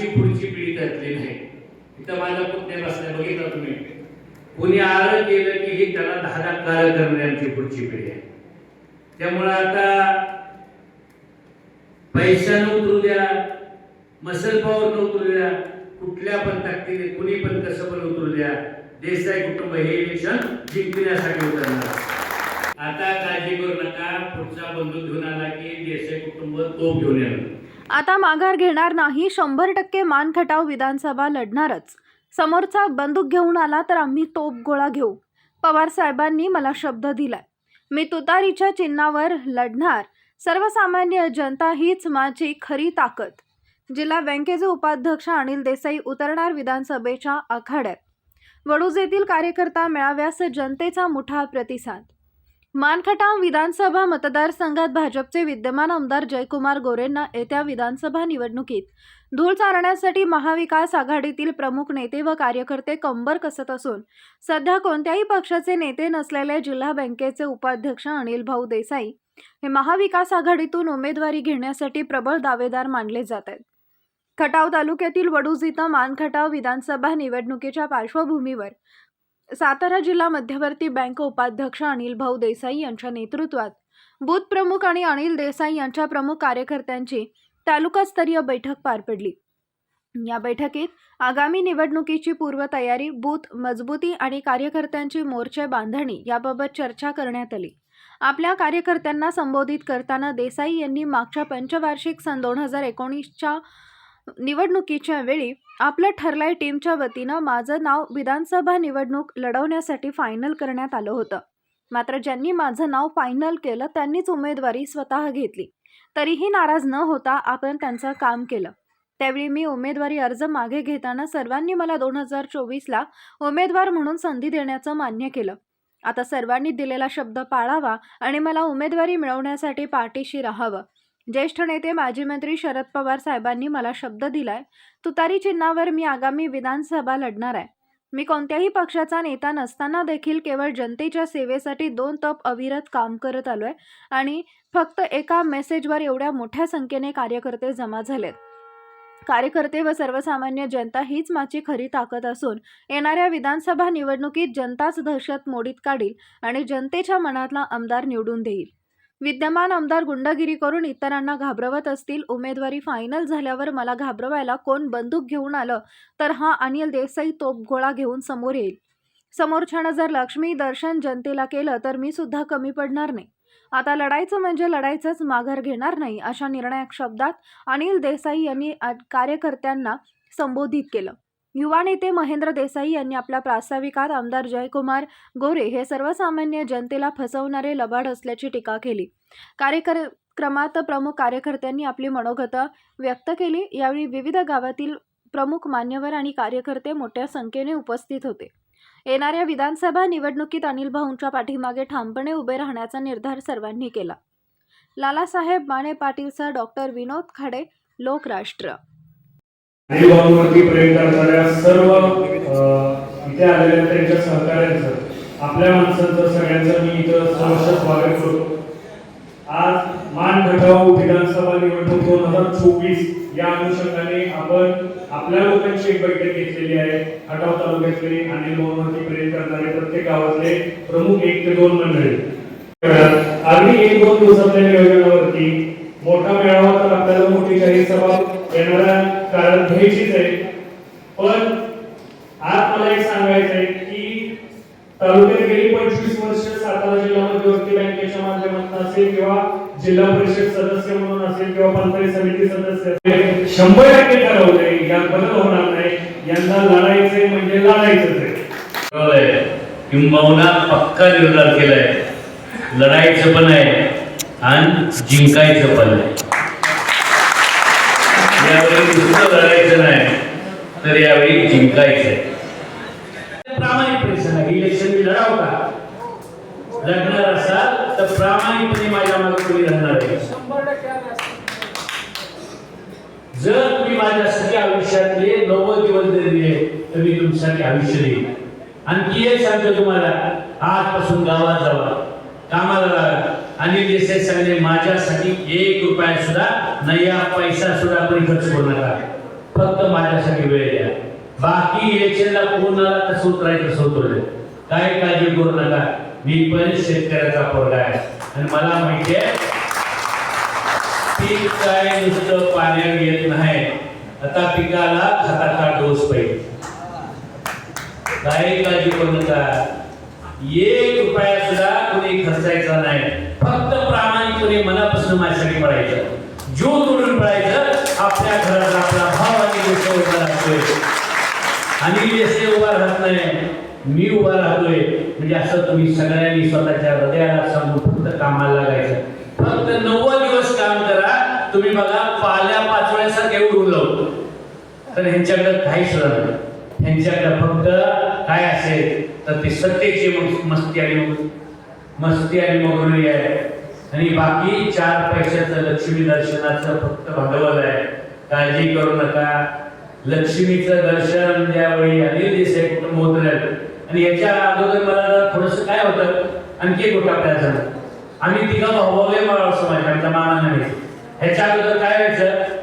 आमची पुढची पिढी त्यातली नाही. इथं माझा पुतण्या बसल्या. बघितलं तुम्ही? कोणी आलं केलं की ही त्याला दहा दहा कार्य करण्याची आमची पुढची पिढी आहे. त्यामुळं आता पैशानं उतरू द्या मसल पॉवर उतरू द्या कुठल्या पण ताकदीने कुणी पण कसं पण उतरू द्या देसाई कुटुंब हे इलेक्शन जिंकण्यासाठी उतरणार आता काळजी करू नका. पुढचा बंधू घेऊन आला की देसाई कुटुंब तो घेऊन येणार. आता माघार घेणार नाही शंभर टक्के मानखटाव विधानसभा लढणारच. समोरचा बंदूक घेऊन आला तर आम्ही तोप गोळा घेऊ. पवार साहेबांनी मला शब्द दिलाय. मी तुतारीच्या चिन्हावर लढणार. सर्वसामान्य जनता हीच माझी खरी ताकद. जिल्हा बँकेचे उपाध्यक्ष अनिल देसाई उतरणार विधानसभेच्या आखाड्यात. वडूज येथील कार्यकर्ता मेळाव्यास जनतेचा मोठा प्रतिसाद मानखटाव विधानसभा मतदारसंघात भाजपचे विद्यमान आमदार जयकुमार गोरेंना येत्या विधानसभा निवडणुकीत धूळ चारण्यासाठी महाविकास आघाडीतील प्रमुख नेते व कार्यकर्ते कंबर कसत असून सध्या कोणत्याही पक्षाचे नेते नसलेले जिल्हा बँकेचे उपाध्यक्ष अनिल भाऊ देसाई हे महाविकास आघाडीतून उमेदवारी घेण्यासाठी प्रबळ दावेदार मानले जात आहेत. खटाव तालुक्यातील वडूज इथं मानखटाव विधानसभा निवडणुकीच्या पार्श्वभूमीवर सातारा जिल्हा मध्यवर्ती बँक उपाध्यक्ष अनिल भाऊ देसाई यांच्या नेतृत्वात बूथ प्रमुख आणि अनिल देसाई यांच्या प्रमुख कार्यकर्त्यांची तालुकास्तरीय बैठक पार पडली. या बैठकीत आगामी निवडणुकीची पूर्वतयारी बूथ मजबूती आणि कार्यकर्त्यांची मोर्चे बांधणी याबाबत चर्चा करण्यात आली. आपल्या कार्यकर्त्यांना संबोधित करताना देसाई यांनी मागच्या पंचवार्षिक सन दोन हजार एकोणीसच्या निवडणुकीच्या वेळी आपलं ठरलंय टीमच्या वतीनं माझं नाव विधानसभा निवडणूक लढवण्यासाठी फायनल करण्यात आलं होतं. मात्र ज्यांनी माझं नाव फायनल केलं त्यांनीच उमेदवारी स्वतः घेतली. तरीही नाराज न होता आपण त्यांचं काम केलं. त्यावेळी मी उमेदवारी अर्ज मागे घेताना सर्वांनी मला दोन हजार चोवीसला उमेदवार म्हणून संधी देण्याचं मान्य केलं. आता सर्वांनी दिलेला शब्द पाळावा आणि मला उमेदवारी मिळवण्यासाठी पाठीशी राहावं. ज्येष्ठ नेते माजी मंत्री शरद पवार साहेबांनी मला शब्द दिलाय तुतारी चिन्हावर मी आगामी विधानसभा लढणार आहे. मी कोणत्याही पक्षाचा नेता नसताना देखील केवळ जनतेच्या सेवेसाठी दोन तप अविरत काम करत आलो आहे आणि फक्त एका मेसेजवर एवढ्या मोठ्या संख्येने कार्यकर्ते जमा झालेत. कार्यकर्ते व सर्वसामान्य जनता हीच माझी खरी ताकद असून येणाऱ्या विधानसभा निवडणुकीत जनताच दहशत मोडीत काढील आणि जनतेच्या मनातला आमदार निवडून देईल. विद्यमान आमदार गुंडगिरी करून इतरांना घाबरवत असतील उमेदवारी फायनल झाल्यावर मला घाबरवायला कोण बंदूक घेऊन आलं? तर हा अनिल देसाई तोपगोळा घेऊन समोर येईल. समोरच्यानं जर लक्ष्मी दर्शन जनतेला केलं तर मी सुद्धा कमी पडणार नाही. आता लढायचं म्हणजे लढायचंच माघार घेणार नाही अशा निर्णायक शब्दात अनिल देसाई यांनी कार्यकर्त्यांना संबोधित केलं. युवा नेते महेंद्र देसाई यांनी आपल्या प्रास्ताविकात आमदार जयकुमार गोरे हे सर्वसामान्य जनतेला फसवणारे लबाड असल्याची टीका केली. कार्यक्रमात प्रमुख कार्यकर्त्यांनी आपली मनोगतं व्यक्त केली. यावेळी विविध गावातील प्रमुख मान्यवर आणि कार्यकर्ते मोठ्या संख्येने उपस्थित होते. येणाऱ्या विधानसभा निवडणुकीत अनिल भाऊंच्या पाठीमागे ठामपणे उभे राहण्याचा निर्धार सर्वांनी केला. लालासाहेब माने पाटीलचा डॉक्टर विनोद खाडे लोकराष्ट्र आणि भाऊंवरती प्रेम करणाऱ्या सर्व इथे आलेल्या त्यांच्या सहकार्यांचं आपल्या माणसांचं सगळ्यांचं मी इथं सहर्ष स्वागत करतो. आज मान खटाव विधानसभा निवडणूक दोन हजार चोवीस या अनुषंगाने आपण आपल्या लोकांची एक बैठक घेतलेली आहे. खटाव तालुक्यातले आणि भाऊंवरती प्रेम करणारे प्रत्येक गावातले प्रमुख एक ते दोन मंडळी. अगदी एक दोन दिवसातल्या नियोजनावरती मोठा मेळावा तर आपल्याला मोठी जाहीर सभा येणार कारण घ्यायचीच आहे. पण आज मला एक सांगायचं आहे की तालुक्यात गेली पंचवीस वर्ष सातारा जिल्हा मध्यवर्ती बँकेच्या माध्यमातून असेल किंवा जिल्हा परिषद सदस्य म्हणून असेल किंवा पंचायत समिती सदस्य शंभर टक्के ठरवले यात बदल होणार नाही. यांना लढायचंय म्हणजे लढायचंच आहे. किंबहुना पक्का निर्धार केलाय. लढायचं पण आहे आणि जिंकायचं पण आहे. यावेळी नाही. तर यावेळी जिंकायचंय. प्रामाणिकपणे सांगा इलेक्शन मी लढाव का? लढणार असाल तर प्रामाणिकपणे माझ्या मागे तुम्ही राहणार आहे. जर तुम्ही माझ्यासाठी आयुष्यातले नव्वद दिवस जरी दिले तर मी तुमच्यासाठी आयुष्य देईन. आणखी एक सांगतो तुम्हाला आजपासून गावात जावा. आणि देसाई सांगले माझ्यासाठी एक रुपया सुद्धा नया पैसा सुद्धा आपण खर्च करू नका. फक्त माझ्यासाठी वेळ द्या. बाकी याच्याला कोणाला कसं उतरायचं कसं उतरलं काय काळजी करू नका. मी पण शेतकऱ्याचा पोरगा आहे. आणि मला माहिती आहे पीक काय नुसतं पाण्यात येत नाही. आता पिकाला खताचा डोस पाहिजे. काही काळजी करू नका. एक रुपया सुद्धा कोणी खर्चायचा नाही. फक्त प्रामाणिकपणे मनापासून माझ्यासाठी पडायचं जो तोडून पळायचं. आपल्या घरात आपला भाव आणि देश उभा राहतोय. आणि देश उभा राहत नाही मी उभा राहतोय म्हणजे असं तुम्ही सगळ्यांनी स्वतःच्या हृदयाला सांगून फक्त कामाला लागायचं. फक्त नव्वद दिवस काम करा. तुम्ही बघा पाल्या पाचोळ्यासारखे उडून लावतो तर ह्यांच्याकडे काही सुद्धा नाही. ह्यांच्याकडे फक्त काय असेल तर ते सत्तेची मस्ती आणि मस्ती आणि मगरुरी आहे. आणि बाकी चार पैशाचं लक्ष्मी दर्शनाचं फक्त भांडवल आहे. काळजी करू नका. लक्ष्मीचं दर्शन ज्यावेळी अनिल देसाई कुटुंब होत आणि याच्या अगोदर मला थोडस काय होतं आणखी एक गोष्ट आपल्याला झालं आम्ही तिघा भाऊ मला समाज आमच्या मामा नाही. ह्याच्या अगोदर काय व्हायचं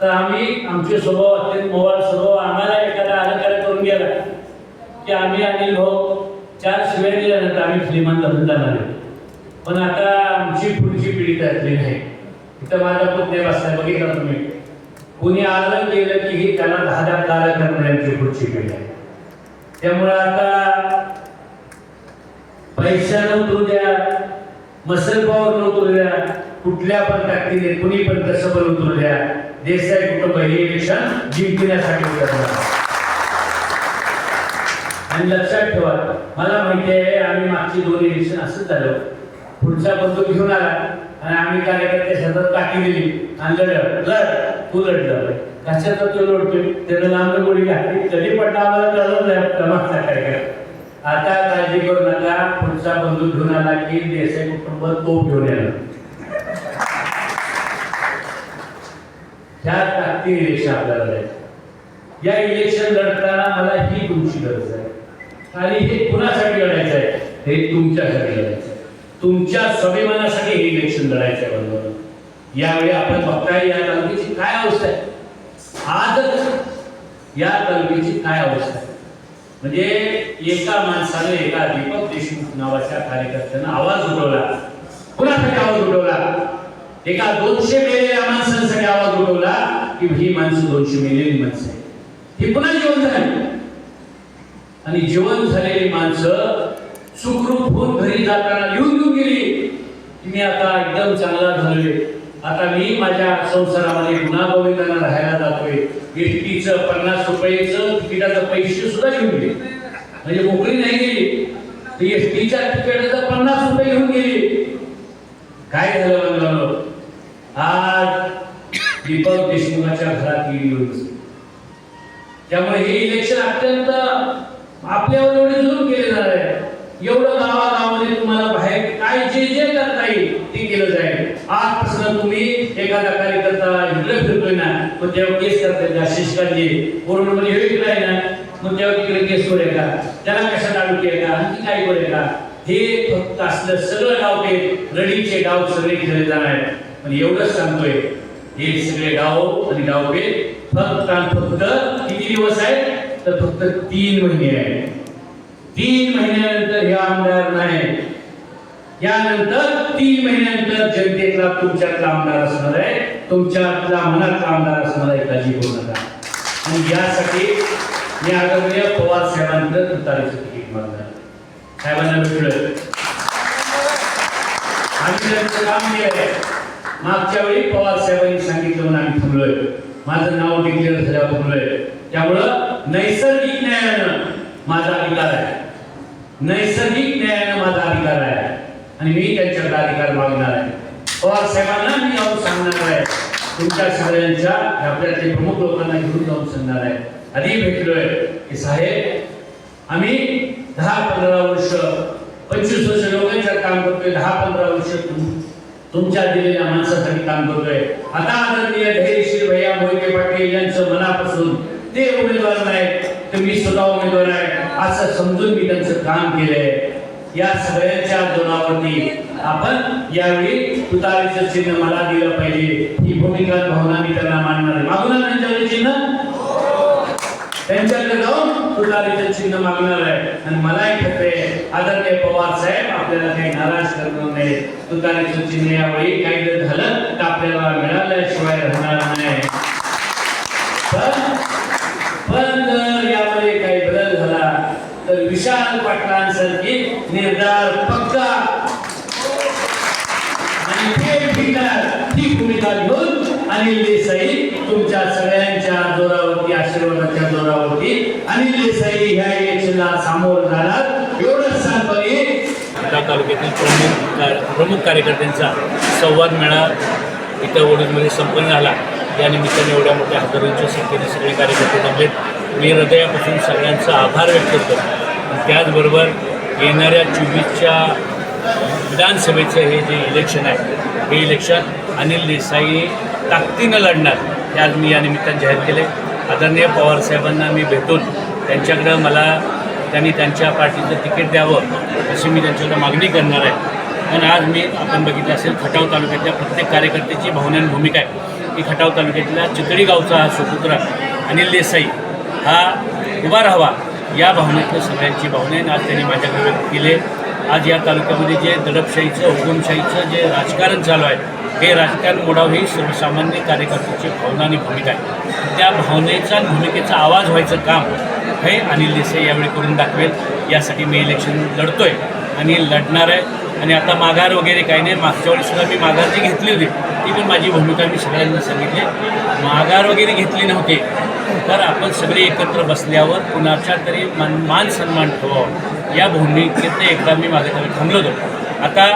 तर आम्ही आमचे स्वभाव अत्यंत मोबाईल स्वभाव आम्हाला एखादा अलंकार करून गेला. की आम्ही अनिल भाऊ चार शिव्या दिल्यानंतर आम्ही श्रीमंत बनून जाणार पण आता आमची पुढची पिढी त्यातली नाही. इथं माझा पुतणे बसला बघितला तुम्ही. कोणी आलं गेलं की हे त्याला दहा दहा कार्य करणाऱ्यांची पुढची पिढी आहे. त्यामुळे आता पैसा नव्हतो द्या मसल पॉवर नव्हतो द्या कुठल्या पण ताकदीने कुणी पण कसं पण उतरू द्या देसाई कुटुंब हे इलेक्शन जिंकण्यासाठी करणार आणि लक्षात ठेवा मला माहिती आहे आम्ही मागची दोन इलेक्शन असंच झालं. पुढचा बंदूक घेऊन आला आणि आम्ही कार्यकर्ते सतत टाकी दिली. आणि लढ लढ. तू लढलं. कशाचा तो लढतोय? त्यानं लांब गोळी घातली. तरी पडला आम्हाला कळलं नाही. तमाशा कार्यकर्ता आता काळजी करू नका. पुढचा बंदूक घेऊन आला की देसाई कुटुंब तो घेऊन येणार. ह्या ताकदी इलेक्शन आपल्याला द्यायचं. या इलेक्शन लढताना मला ही तुमची गरज आहे. आणि हे कुणासाठी लढायचं आहे? हे तुमच्यासाठी लढायचं आहे. तुमच्या स्वाभिमानासाठी हे इलेक्शन लढायचं आहे बरोबर? यावेळी आपण बघताय या तालुक्याची काय अवस्था आहे? आज या तालुक्याची काय अवस्था आहे? म्हणजे एका माणसाने एका दीपक देशमुख नावाच्या कार्यकर्त्यानं आवाज उठवला. कुणासाठी आवाज उठवला? एका दोनशे मेलेल्या माणसांसाठी आवाज उठवला की ही माणसं दोनशे मेलेली माणसं ही पुन्हा जिवंत झाली. आणि जीवन झालेली माणसं सुखरूप होऊन घरी जाताना लिहून घेऊन गेली की मी आता एकदम चांगला झालोय. आता मी माझ्या संसारामध्ये गुन्हा राहायला जातोय. एसटीचं पन्नास रुपयेचं तिकिटाचं पैसे सुद्धा घेऊन गेले. म्हणजे मोकळी नाही गेली. तर एसटीच्या तिकिटाचं पन्नास रुपये घेऊन गेली. काय झालं म्हणलं आज दीपक देशमुखाच्या घरात येऊन त्यामुळे हे इलेक्शन अत्यंत आपल्यावर एवढे जुलूम केले जाणार आहे एवढं गावागावामध्ये तुम्हाला बाहेर काय जे जे करता येईल ते केलं जाईल. आजपासून तुम्ही एखादा कार्यकर्ता इकडे फिरतोय ना मग तेव्हा केस करताय का? शिष्कांची कोरोनामध्ये हे इकडे आहे ना मग तेव्हा तिकडे केस वर आहे का? त्याला कशा तालुकी आहे का? आणखी काही वर आहे का? हे फक्त असलं सगळं डाव ते रडीचे गाव सगळे खेळले जाणार आहेत. पण एवढंच सांगतोय हे सगळे गाव आणि डावपे फक्त आणि फक्त किती दिवस आहेत? तर फक्त तीन महिने आहे तीन महिन्यानंतर हे आमदार नाही यानंतर तीन महिन्यानंतर जनतेतला तुमच्यातला आमदार असणार आहे. तुमच्यातला मनातला आमदार असणार आहे काळजी करू नका. आणि यासाठी मी आदरणीय पवार साहेबांकडे तुतारीचं तिकीट मागणार. साहेबांना भेटलं आम्ही त्यांचं काम आहे. मागच्या वेळी पवार साहेबांनी सांगितलं म्हणून आम्ही थांबलोय. माझं नाव डिक्लेअर झाल्यावर थांबलोय. त्यामुळं नैसर्गिक न्यायानं माझा अधिकार आहे. नैसर्गिक न्यायानं माझा अधिकार आहे. आणि मी त्यांच्याकडे अधिकार मागणार आहे. पवार साहेबांना मी जाऊन सांगणार आहे. तुमच्या सगळ्यांच्या आपल्यातले प्रमुख लोकांना घेऊन जाऊन सांगणार आहे. आधी भेटलोय की साहेब आम्ही दहा पंधरा वर्ष पंचवीस वर्ष लोकांच्या काम करतोय दहा पंधरा वर्ष तुमच्या दिलेल्या माणसासाठी काम करतोय. आता आदरणीय धैर्यशील भैया मोहिते पाटील यांचं मनापासून ते उमेदवार नाही तर मी स्वतः उमेदवार आहे. असं समजून मी त्यांचं काम केलंय. या सगळ्यांच्या जोरावरती आपण यावेळी तुतारीचं चिन्ह मला दिलं पाहिजे. ही भूमिका भावना मी त्यांना मानणार आहे. मागू त्यांच्याकडे चिन्ह? त्यांच्याकडे जाऊन तुतारीचं चिन्ह मागणार आहे. आणि मलाही ठरते आदरणीय पवार साहेब आपल्याला काही नाराज करणार नाही तुतारीचं चिन्ह यावेळी काही जर झालं तर आपल्याला मिळाल्याशिवाय राहणार नाही. तर पण जर यामध्ये काही बदल झाला तर विशाल पाटलांसारखी निर्धार पक्का आणि थेट भिकार ही भूमिका घेऊन अनिल देसाई तुमच्या सगळ्यांच्या जोरावरती आशीर्वादाच्या जोरावरती अनिल देसाई ह्या इलेक्शनला सामोरं जाणार. एवढंच सांगतो त्या तालुक्यातील प्रमुख प्रमुख कार्यकर्त्यांचा संवाद मेळा. इथं वडूजमध्ये संपन्न झाला. या निमित्ताने एवढ्या मोठ्या हजारोंच्या संख्येने सगळे कार्यकर्ते जमलेत मी हृदयापासून सगळ्यांचा आभार व्यक्त करतो. त्याचबरोबर येणाऱ्या चोवीसच्या विधानसभेचं हे जे इलेक्शन आहे हे इलेक्शन अनिल देसाई ताकदीनं लढणार. हे आज मी या निमित्तानं जाहीर केले आदरणीय पवारसाहेबांना मी भेटून त्यांच्याकडं मला त्यांनी त्यांच्या पार्टीचं तिकीट द्यावं अशी मी त्यांच्याकडं मागणी करणार आहे. पण आज मी आपण बघितलं असेल खटाव तालुक्यातल्या प्रत्येक कार्यकर्त्याची भावना भूमिका आहे. की खटाव तालुक्यातल्या चितळी गावचा हा सुपुत्र अनिल देसाई हा उभा राहावा. या भावनेतलं सगळ्यांची भावना आहे आज त्यांनी माझ्याकडे व्यक्त केले आज या तालुक्यामध्ये जे दडपशाहीचं हुकुमशाहीचं जे राजकारण चालू आहे हे राजकारण मोडावं ही सर्वसामान्य कार्यकर्त्याची भावना आणि भूमिका आहे. त्या भावनेचा भूमिकेचा आवाज व्हायचं काम हे अनिल देसाई यावेळी करून दाखवेल. यासाठी मी इलेक्शन आहे आणि लढणार आहे. आणि आता माघार वगैरे काही नाही. मागच्या वेळी सुद्धा मी माघार जी घेतली होती. ती पण माझी भूमिका मी सगळ्यांना सांगितली. माघार वगैरे घेतली नव्हती. तर आपण सगळे एकत्र बसल्यावर कुणाचा तरी मान मान सन्मान ठेवावा. या भूमिकेत एकदा मी मागे थांबलो होतो. आता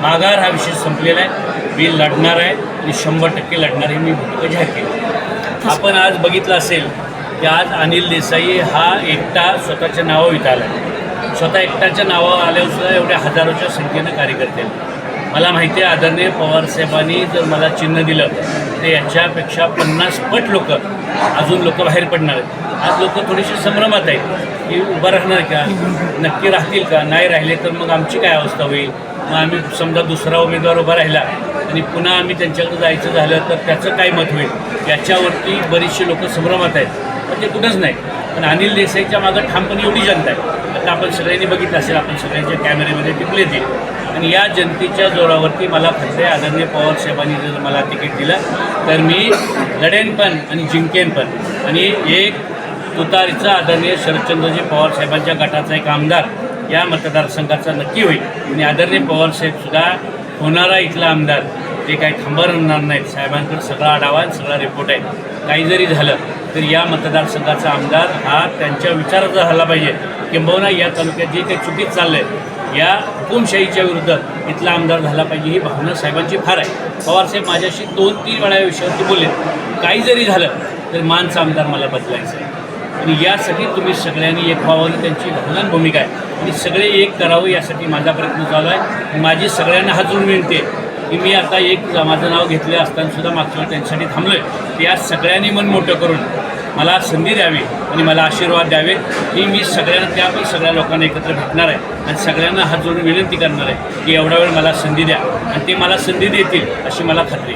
माघार हा विषय संपलेला आहे. मी लढणार आहे. मी शंभर टक्के लढणार आहे. मी भूमिका जाहीर केली. आपण आज बघितलं असेल की आज अनिल देसाई हा एकटा स्वतःच्या नावं इथं आहे. स्वतः एकट्याच्या नावावर आल्यावर एवढ्या हजारोच्या संख्येनं कार्यकर्ते मला माहिती आहे आदरणीय पवारसाहेबांनी जर मला चिन्ह दिलं तर याच्यापेक्षा पन्नास पट लोक अजून लोक बाहेर पडणार आहेत. आज लोक थोडीशी संभ्रमात आहेत की उभं राहणार का? नक्की राहतील का? नाही राहिले तर मग आमची काय अवस्था होईल? मग आम्ही समजा दुसरा उमेदवार उभा राहिला आणि पुन्हा आम्ही त्यांच्याकडे जायचं झालं तर त्याचं काय मत होईल? याच्यावरती बरीचशी लोक संभ्रमात आहेत. पण ते कुठंच नाही. पण अनिल देसाईच्या मागं ठामपणे एवढी जनता आहे. आता आपण सगळ्यांनी बघितलं असेल आपण सगळ्यांच्या कॅमेऱ्यामध्ये टिपले ते. आणि या जनतेच्या जोरावरती मला खात्री आदरणीय पवार साहेबांनी जर मला तिकीट दिलं तर मी लढेन पण आणि जिंकेन पण. आणि एक तुतारीचा आदरणीय शरदचंद्रजी पवार साहेबांच्या गटाचा एक आमदार या मतदारसंघाचा नक्की होईल. आणि आदरणीय पवारसाहेबसुद्धा होणारा इथला आमदार. ते काही थांबा राहणार नाहीत साहेबांकडे सगळा आढावा आहे सगळा रिपोर्ट आहे. काही जरी झालं तर या मतदारसंघाचा आमदार हा त्यांच्या विचाराचा झाला पाहिजे. किंबहुना या तालुक्यात जे काही चुकीत चाललं आहे या हुकुमशाहीच्या विरुद्ध इथला आमदार झाला पाहिजे ही भावना साहेबांची फार आहे. पवारसाहेब माझ्याशी दोन तीन वेळा या विषयावरती बोलले. काही जरी झालं तर मानचा आमदार मला बदलायचा आहे. आणि यासाठी तुम्ही सगळ्यांनी एक व्हावं त्यांची भावना भूमिका आहे. आणि सगळे एक करावं यासाठी माझा प्रयत्न चालू आहे. माझी सगळ्यांना हात जोडून विनंती आहे. की मी आता एक माझं नाव घेतलं असताना सुद्धा मागच्या वेळी त्यांच्यासाठी थांबलो आहे या सगळ्यांनी मन मोठं करून मला संधी द्यावी आणि मला आशीर्वाद द्यावे ही मी सगळ्यांना त्या पण सगळ्या लोकांना एकत्र भेटणार आहे आणि सगळ्यांना हात जोडून विनंती करणार आहे की एवढा वेळ मला संधी द्या आणि ते मला संधी देतील अशी मला खात्री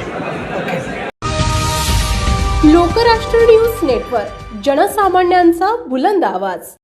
लोकराष्ट्र न्यूज नेटवर्क जनसामान्यांचा बुलंद आवाज.